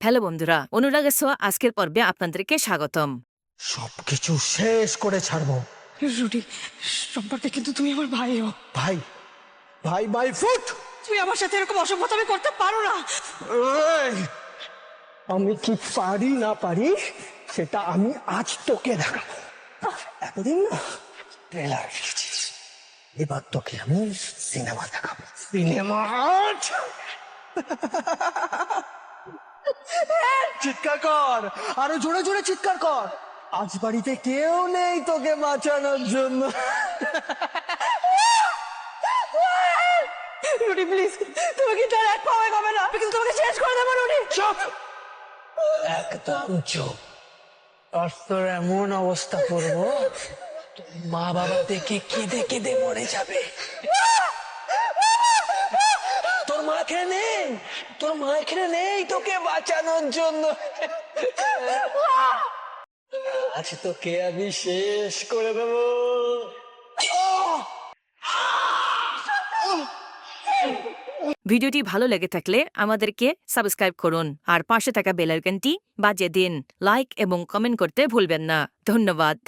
Hello বন্ধুরা অনুরাগের সোয়া আজকের পর্বে আপনাদেরকে স্বাগতম। সবকিছু শেষ করে ছাড়বো। রুটি সম্পর্কে কিন্তু তুমি আমার ভাইও। ভাই ভাই ভাই ফুট! তুমি আমার সাথে এরকম অসভ্যতামি করতে পারো না। এই, আমি কি পারি না পারি সেটা আমি আজ তোকে দেখাবো। এতদিন না ট্রেলার দেখেছিস এবার তোকে আমি সিনেমা দেখাবো। সিনেমা চিৎকার কর। আরও জোরে জোরে চিৎকার কর। আজ বাড়িতে কেউ নেই তোকে বাঁচানোর জন্য। রুটি প্লিজ তুমি কিন্তু আর এক পাওয়া হবে না। আমি কিন্তু তোমাকে শেষ করে দেবো রুটি চুপ। একদম চুপ। আর তোর এমন অবস্থা করব মা বাবা দেখে কেঁদে কেঁদে মরে যাবে? এখানে? নেই তোর মা এখানে নেই তোকে বাঁচানোর জন্য। আজ তোকে আমি শেষ করে দেবো। ভিডিওটি ভালো লেগে থাকলে আমাদেরকে সাবস্ক্রাইব করুন আর পাশে থাকা বেল আইকনটি বাজিয়ে দিন। লাইক এবং কমেন্ট করতে ভুলবেন না। ধন্যবাদ।